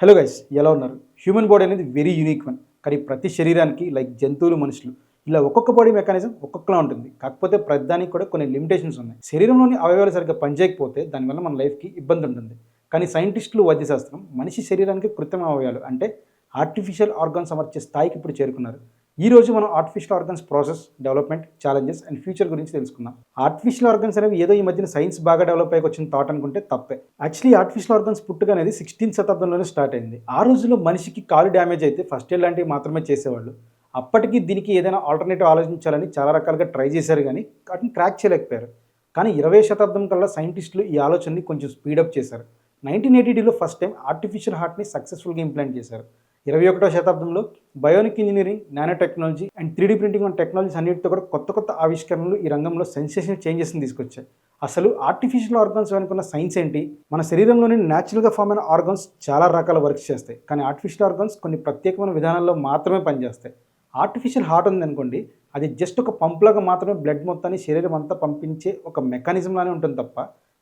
Hello guys ఎలా ఉన్నారు? Human body అనేది వెరీ యూనిక్ వన్ కానీ ప్రతి శరీరానికి లైక్ జంతువులు మనుషులు ఇలా ఒక్కొక్క బాడీ మెకానిజం ఒక్కొక్కలా ఉంటుంది. కాకపోతే ప్రతిదానికి కూడా కొన్ని లిమిటేషన్స్ ఉన్నాయి. శరీరంలోని అవయవాలు సరిగ్గా పనిచేయకపోతే దానివల్ల మన లైఫ్కి ఇబ్బంది ఉంటుంది. కానీ సైంటిస్టులు వైద్యశాస్త్రం మనిషి శరీరానికి కృత్రిమ అవయవాలు అంటే ఆర్టిఫిషియల్ ఆర్గాన్స్ అమర్చే స్థాయికి ఇప్పుడు చేరుకున్నారు. ఈరోజు మనం artificial organs process development challenges and future గురించి తెలుసుకుందాం. ఆర్టిఫిషియల్ ఆర్గన్స్ అనేవి ఏదో ఈ మధ్యన సైన్స్ బాగా డెవలప్ అయ్యి వచ్చిన థాట్ అనుకుంటే తప్పే. యాక్చువల్లీ ఆర్టిఫిషియల్ ఆర్గన్స్ పుట్టుక అనేది సిక్స్టీన్ శతాబ్దంలోనే స్టార్ట్ అయింది. ఆ రోజుల్లో మనిషికి కాలు డ్యామేజ్ అయితే ఫస్ట్ ఎయిడ్ లాంటివి మాత్రమే చేసేవాళ్ళు. అప్పటికి దీనికి ఏదైనా ఆల్టర్నేటివ్ ఆలోచించాలని చాలా రకాలుగా ట్రై చేశారు కానీ వాటిని క్రాక్ చేయలేకపోయారు. కానీ ఇరవై శతాబ్దం కల్లా సైంటిస్టులు ఈ ఆలోచనని కొంచెం స్పీడప్ చేశారు. నైన్టీన్ ఎయిటీలో ఫస్ట్ టైం ఆర్టిఫిషియల్ హార్ట్ని సక్సెస్ఫుల్గా ఇంప్లాంట్ చేశారు. ఇరవై ఒకటో శతాబ్దంలో bionic engineering nano technology and three D printing వంటి టెక్నాలజీస్ అన్నిటితో కూడా కొత్త కొత్త ఆవిష్కరణలు ఈ రంగంలో సెన్సేషన్ చేంజెస్ని తీసుకొచ్చాయి. అసలు ఆర్టిఫిషియల్ ఆర్గన్స్ వెనుకున్న సైన్స్ ఏంటి? మన శరీరంలోని న్యాచురల్గా ఫామ్ అయిన ఆర్గన్స్ చాలా రకాల వర్క్స్ చేస్తాయి. కానీ ఆర్టిఫిషియల్ ఆర్గన్స్ కొన్ని ప్రత్యేకమైన విధానాల్లో మాత్రమే పనిచేస్తాయి. ఆర్టిఫిషియల్ హార్ట్ ఉందనుకోండి అది జస్ట్ ఒక పంపులాగా మాత్రమే బ్లడ్ మొత్తాన్ని శరీరం అంతా పంపించే ఒక మెకానిజంలానే ఉంటుంది తప్ప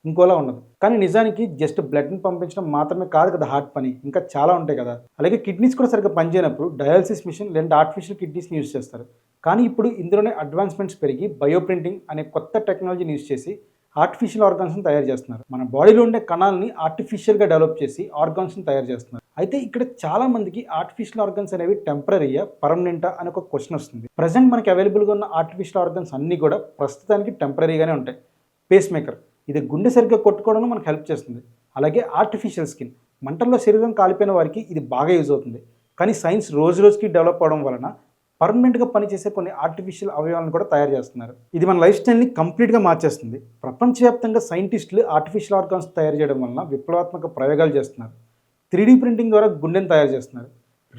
ఇంకోలా ఉండదు. కానీ నిజానికి జస్ట్ బ్లడ్ని పంపించడం మాత్రమే కాదు కదా హార్ట్ పని. ఇంకా చాలా ఉంటాయి కదా. అలాగే కిడ్నీస్ కూడా సరిగ్గా పనిచేయనప్పుడు డయాలసిస్ మిషన్ లేదంటే ఆర్టిఫిషియల్ కిడ్నీస్ని యూజ్ చేస్తారు. కానీ ఇప్పుడు ఇందులోనే అడ్వాన్స్మెంట్స్ పెరిగి బయోప్రింటింగ్ అనే కొత్త టెక్నాలజీని యూజ్ చేసి ఆర్టిఫిషియల్ ఆర్గాన్స్ని తయారు చేస్తున్నారు. మన బాడీలో ఉండే కణాలని ఆర్టిఫిషియల్గా డెవలప్ చేసి ఆర్గాన్స్ని తయారు చేస్తున్నారు. అయితే ఇక్కడ చాలా మందికి ఆర్టిఫిషియల్ ఆర్గన్స్ అనేవి టెంపరీయా పర్మనెంటా అని ఒక క్వశ్చన్ వస్తుంది. ప్రజెంట్ మనకి అవైలబుల్గా ఉన్న ఆర్టిఫిషియల్ ఆర్గన్స్ అన్నీ కూడా ప్రస్తుతానికి టెంపరీగానే ఉంటాయి. పేస్ మేకర్ ఇది గుండె సరిగ్గా కొట్టుకోవడంలో మనకు హెల్ప్ చేస్తుంది. అలాగే ఆర్టిఫిషియల్ స్కిన్ మంటల్లో శరీరం కాలిపోయిన వారికి ఇది బాగా యూజ్ అవుతుంది. కానీ సైన్స్ రోజు రోజుకి డెవలప్ అవడం వలన పర్మనెంట్గా పనిచేసే కొన్ని ఆర్టిఫిషియల్ అవయవాలను కూడా తయారు చేస్తున్నారు. ఇది మన లైఫ్ స్టైల్ని కంప్లీట్గా మార్చేస్తుంది. ప్రపంచవ్యాప్తంగా సైంటిస్టులు ఆర్టిఫిషియల్ ఆర్గాన్స్ తయారు చేయడం వలన విప్లవాత్మక ప్రయోగాలు చేస్తున్నారు. త్రీడీ ప్రింటింగ్ ద్వారా గుండెను తయారు చేస్తున్నారు.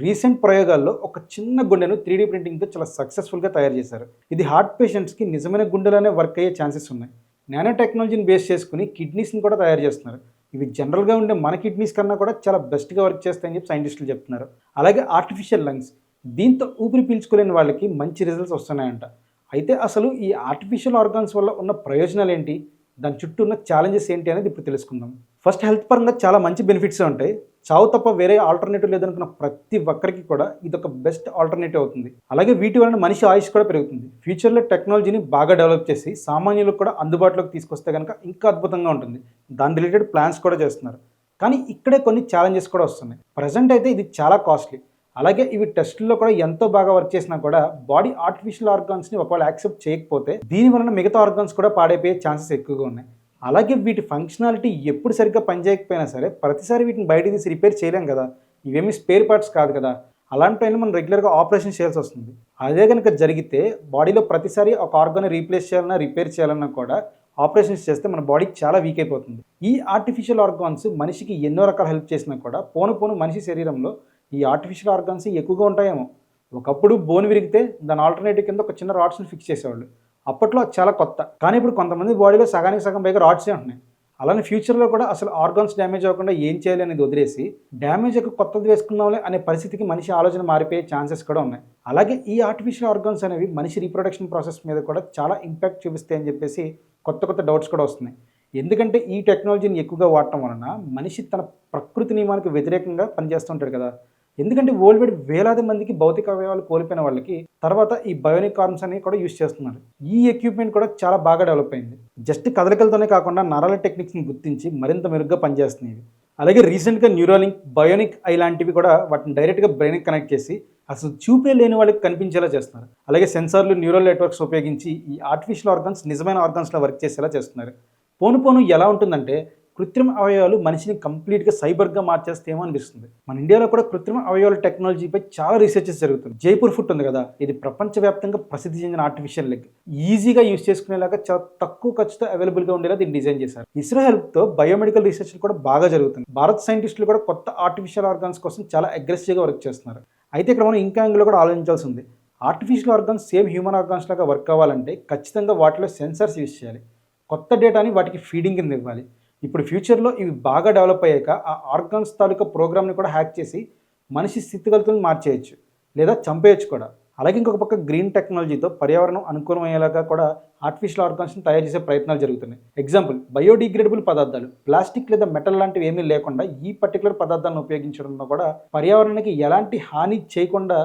రీసెంట్ ప్రయోగాల్లో ఒక చిన్న గుండెను త్రీడీ ప్రింటింగ్తో చాలా సక్సెస్ఫుల్గా తయారు చేశారు. ఇది హార్ట్ పేషెంట్స్కి నిజమైన గుండెలోనే వర్క్ అయ్యే ఛాన్సెస్ ఉన్నాయి. నానో టెక్నాలజీని బేస్ చేసుకుని కిడ్నీస్ని కూడా తయారు చేస్తున్నారు. ఇవి జనరల్గా ఉండే మన కిడ్నీస్ కన్నా కూడా చాలా బెస్ట్గా వర్క్ చేస్తాయని చెప్పి సైంటిస్టులు చెప్తున్నారు. అలాగే ఆర్టిఫిషియల్ లంగ్స్ దీంతో ఊపిరి పీల్చుకోలేని వాళ్ళకి మంచి రిజల్ట్స్ వస్తున్నాయంట. అయితే అసలు ఈ ఆర్టిఫిషియల్ ఆర్గాన్స్ వల్ల ఉన్న ప్రయోజనాలు ఏంటి? దాని చుట్టూ ఉన్న ఛాలెంజెస్ ఏంటి అనేది ఇప్పుడు తెలుసుకుందాం. ఫస్ట్ హెల్త్ పరంగా చాలా మంచి బెనిఫిట్స్ ఉంటాయి. చావు తప్ప వేరే ఆల్టర్నేటివ్ లేదనుకున్న ప్రతి ఒక్కరికి కూడా ఇది ఒక బెస్ట్ ఆల్టర్నేటివ్ అవుతుంది. అలాగే వీటి వలన మనిషి ఆయుష్ కూడా పెరుగుతుంది. ఫ్యూచర్లో టెక్నాలజీని బాగా డెవలప్ చేసి సామాన్యులకు కూడా అందుబాటులోకి తీసుకొస్తే కనుక ఇంకా అద్భుతంగా ఉంటుంది. దాని రిలేటెడ్ ప్లాన్స్ కూడా చేస్తున్నారు. కానీ ఇక్కడే కొన్ని ఛాలెంజెస్ కూడా వస్తున్నాయి. ప్రజెంట్ అయితే ఇది చాలా కాస్ట్లీ అలాగే ఇవి టెస్టుల్లో కూడా ఎంతో బాగా వర్క్ చేసినా కూడా బాడీ ఆర్టిఫిషియల్ ఆర్గాన్స్ని ఒకవేళ యాక్సెప్ట్ చేయకపోతే దీని వలన మిగతా ఆర్గాన్స్ కూడా పాడైపోయే ఛాన్సెస్ ఎక్కువగా ఉన్నాయి. అలాగే వీటి ఫంక్షనాలిటీ ఎప్పుడు సరిగ్గా పనిచేయకపోయినా సరే ప్రతిసారి వీటిని బయట తీసి రిపేర్ చేయలేం కదా. ఇవేమి స్పేర్ పార్ట్స్ కాదు కదా. అలాంటి టైంలో మనం రెగ్యులర్గా ఆపరేషన్ చేయాల్సి వస్తుంది. అదే కనుక జరిగితే బాడీలో ప్రతిసారి ఒక ఆర్గాన్ రీప్లేస్ చేయాలన్నా రిపేర్ చేయాలన్నా కూడా ఆపరేషన్స్ చేస్తే మన బాడీ చాలా వీక్ అయిపోతుంది. ఈ ఆర్టిఫిషియల్ ఆర్గాన్స్ మనిషికి ఎన్నో రకాల హెల్ప్ చేసినా కూడా పోను పోను మనిషి శరీరంలో ఈ ఆర్టిఫిషియల్ ఆర్గాన్స్ ఎక్కువగా ఉంటాయేమో. ఒకప్పుడు బోన్ విరిగితే దాని ఆల్టర్నేటివ్ కింద ఒక చిన్న రాడ్స్ని ఫిక్స్ చేసేవాళ్ళు. అప్పట్లో అది చాలా కొత్త. కానీ ఇప్పుడు కొంతమంది బాడీలో సగానికి సగం పైగా రాడ్సే ఉంటున్నాయి. అలానే ఫ్యూచర్లో కూడా అసలు ఆర్గాన్స్ డ్యామేజ్ అవ్వకుండా ఏం చేయాలి అనేది వదిలేసి డ్యామేజ్ యొక్క కొత్తది వేసుకుందాంలే అనే పరిస్థితికి మనిషి ఆలోచన మారిపోయే ఛాన్సెస్ కూడా ఉన్నాయి. అలాగే ఈ ఆర్టిఫిషియల్ ఆర్గాన్స్ అనేవి మనిషి రీప్రొడక్షన్ ప్రాసెస్ మీద కూడా చాలా ఇంపాక్ట్ చూపిస్తాయి అని చెప్పేసి కొత్త కొత్త డౌట్స్ కూడా వస్తున్నాయి. ఎందుకంటే ఈ టెక్నాలజీని ఎక్కువగా వాడటం వలన మనిషి తన ప్రకృతి నియమానికి వ్యతిరేకంగా పనిచేస్తుంటాడు కదా. ఎందుకంటే వరల్డ్ వైడ్ వేలాది మందికి భౌతిక అవయవాలు కోల్పోయిన వాళ్ళకి తర్వాత ఈ బయోనిక్ ఆర్మ్స్ అనేవి కూడా యూస్ చేస్తున్నారు. ఈ ఎక్విప్మెంట్ కూడా చాలా బాగా డెవలప్ అయింది. జస్ట్ కదలికలతోనే కాకుండా నరాల టెక్నిక్స్ని గుర్తించి మరింత మెరుగ్గా పనిచేస్తున్నాయి. అలాగే రీసెంట్గా న్యూరోలింక్ బయోనిక్ ఐ లాంటివి కూడా వాటిని డైరెక్ట్గా బ్రెయిన్కి కనెక్ట్ చేసి అసలు చూపే లేని వాళ్ళకి కనిపించేలా చేస్తున్నారు. అలాగే సెన్సార్లు న్యూరల్ నెట్వర్క్స్ ఉపయోగించి ఈ ఆర్టిఫిషియల్ ఆర్గన్స్ నిజమైన ఆర్గన్స్లో వర్క్ చేసేలా చేస్తున్నారు. పోను పోను ఎలా ఉంటుందంటే కృత్రిమ అవయవాలు మనిషిని కంప్లీట్గా సైబర్గా మార్చేస్తేమో అనిపిస్తుంది. మన ఇండియాలో కూడా కృత్రిమ అవయవాల టెక్నాలజీపై చాలా రీసెర్చెస్ జరుగుతుంది. జైపూర్ ఫుట్ ఉంది కదా ఇది ప్రపంచవ్యాప్తంగా ప్రసిద్ధి చెందిన ఆర్టిఫిషియల్ లెగ్. ఈజీగా యూస్ చేసుకునేలాగా చాలా తక్కువ ఖర్చుతో అవైలబుల్గా ఉండేలా దీన్ని డిజైన్ చేశారు. ఇస్రో హెల్ప్తో బయోమెడికల్ రీసెర్చ్ కూడా బాగా జరుగుతుంది భారత్ సైంటిస్టులు కూడా కొత్త ఆర్టిఫిషియల్ ఆర్గాన్స్ కోసం చాలా అగ్రెసివ్గా వర్క్ చేస్తున్నారు. అయితే ఇక్కడ మనం ఇంకా యాంగిల్లో కూడా ఆలోచించాల్సి ఉంది. Artificial organs same human organs లాగా వర్క్ అవ్వాలంటే ఖచ్చితంగా వాటిలో సెన్సర్స్ యూస్ చేయాలి. కొత్త డేటాని వాటికి ఫీడింగ్ కింద ఇవ్వాలి. ఇప్పుడు ఫ్యూచర్లో ఇవి బాగా డెవలప్ అయ్యాక ఆ ఆర్గాన్స్ తాలూకా ప్రోగ్రామ్ని కూడా హ్యాక్ చేసి మనిషి స్థితిగతులను మార్చేయచ్చు లేదా చంపేయచ్చు కూడా. అలాగే ఇంకొక పక్క గ్రీన్ టెక్నాలజీతో పర్యావరణం అనుకూలమయ్యేలాగా కూడా ఆర్టిఫిషియల్ ఆర్గాన్స్ని తయారు చేసే ప్రయత్నాలు జరుగుతున్నాయి. ఎగ్జాంపుల్ బయోడిగ్రేడబుల్ పదార్థాలు ప్లాస్టిక్ లేదా మెటల్ లాంటివి ఏమీ లేకుండా ఈ పర్టికులర్ పదార్థాలను ఉపయోగించడంలో కూడా పర్యావరణానికి ఎలాంటి హాని చేయకుండా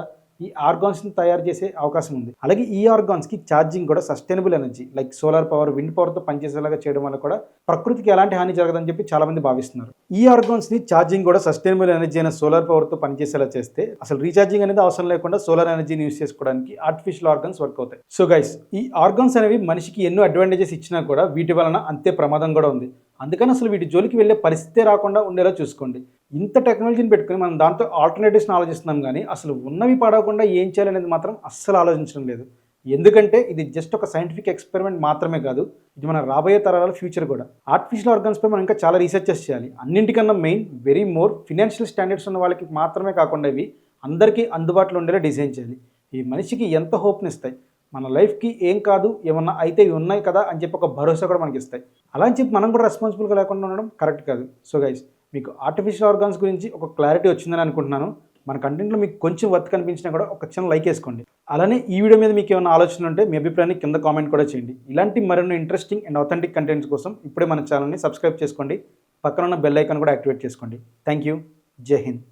ఈ ఆర్గాన్స్ని తయారు చేసే అవకాశం ఉంది. అలాగే ఈ ఆర్గాన్స్కి ఛార్జింగ్ కూడా sustainable energy like solar power wind పవర్తో పనిచేసేలాగా చేయడం వల్ల కూడా ప్రకృతికి ఎలాంటి హాని జరగదని చెప్పి చాలా మంది భావిస్తున్నారు. ఈ ఆర్గాన్స్ని ఛార్జింగ్ కూడా సస్టైనబుల్ ఎనర్జీ అయిన సోలార్ పవర్తో పనిచేసేలా చేస్తే అసలు రీఛార్జింగ్ అనేది అవసరం లేకుండా సోలార్ ఎనర్జీని యూస్ చేసుకోవడానికి ఆర్టిఫిషియల్ ఆర్గాన్స్ వర్క్ అవుతాయి. సో గైస్ ఈ ఆర్గాన్స్ అనేవి మనిషికి ఎన్నో అడ్వాంటేజెస్ ఇచ్చినా కూడా వీటి వలన అంతే ప్రమాదం కూడా ఉంది. అందుకని అసలు వీటి జోలికి వెళ్ళే పరిస్థితే రాకుండా ఉండేలా చూసుకోండి. ఇంత టెక్నాలజీని పెట్టుకుని మనం దాంతో ఆల్టర్నేటివ్స్ని ఆలోచిస్తున్నాం కానీ అసలు ఉన్నవి పాడకుండా ఏం చేయాలనేది మాత్రం అస్సలు ఆలోచించడం లేదు. ఎందుకంటే ఇది జస్ట్ ఒక సైంటిఫిక్ ఎక్స్పెరిమెంట్ మాత్రమే కాదు ఇది మన రాబోయే తరాల ఫ్యూచర్ కూడా. ఆర్టిఫిషియల్ ఆర్గన్స్పై మనం ఇంకా చాలా రీసెర్చెస్ చేయాలి. అన్నింటికన్నా main very more financial standards ఉన్న వాళ్ళకి మాత్రమే కాకుండా ఇవి అందరికీ అందుబాటులో ఉండేలా డిజైన్ చేయాలి. ఈ మనిషికి ఎంత హోప్ని ఇస్తాయి? మన లైఫ్కి ఏం కాదు ఏమన్నా అయితే ఇవి ఉన్నాయి కదా అని చెప్పి ఒక భరోసా కూడా మనకి ఇస్తాయి అలా అని చెప్పి మనం కూడా రెస్పాన్సిబుల్గా లేకుండా ఉండడం కరెక్ట్ కాదు. సో గైస్ మీకు ఆర్టిఫిషియల్ ఆర్గాన్స్ గురించి ఒక క్లారిటీ వచ్చిందని అనుకుంటున్నాను. మన కంటెంట్లో మీకు కొంచెం వర్త్ కనిపించినా కూడా ఒక చిన్న లైక్ వేసుకోండి. అలానే ఈ వీడియో మీద మీకు ఏమైనా ఆలోచన ఉంటే మీ అభిప్రాయాన్ని కింద కామెంట్ కూడా చేయండి. ఇలాంటి మరిన్ని ఇంట్రెస్టింగ్ అండ్ అథెంటిక్ కంటెంట్స్ కోసం ఇప్పుడే మన ఛానల్ని సబ్స్క్రైబ్ చేసుకోండి. పక్కన ఉన్న బెల్ ఐకాన్ కూడా యాక్టివేట్ చేసుకోండి. Thank you Jai Hind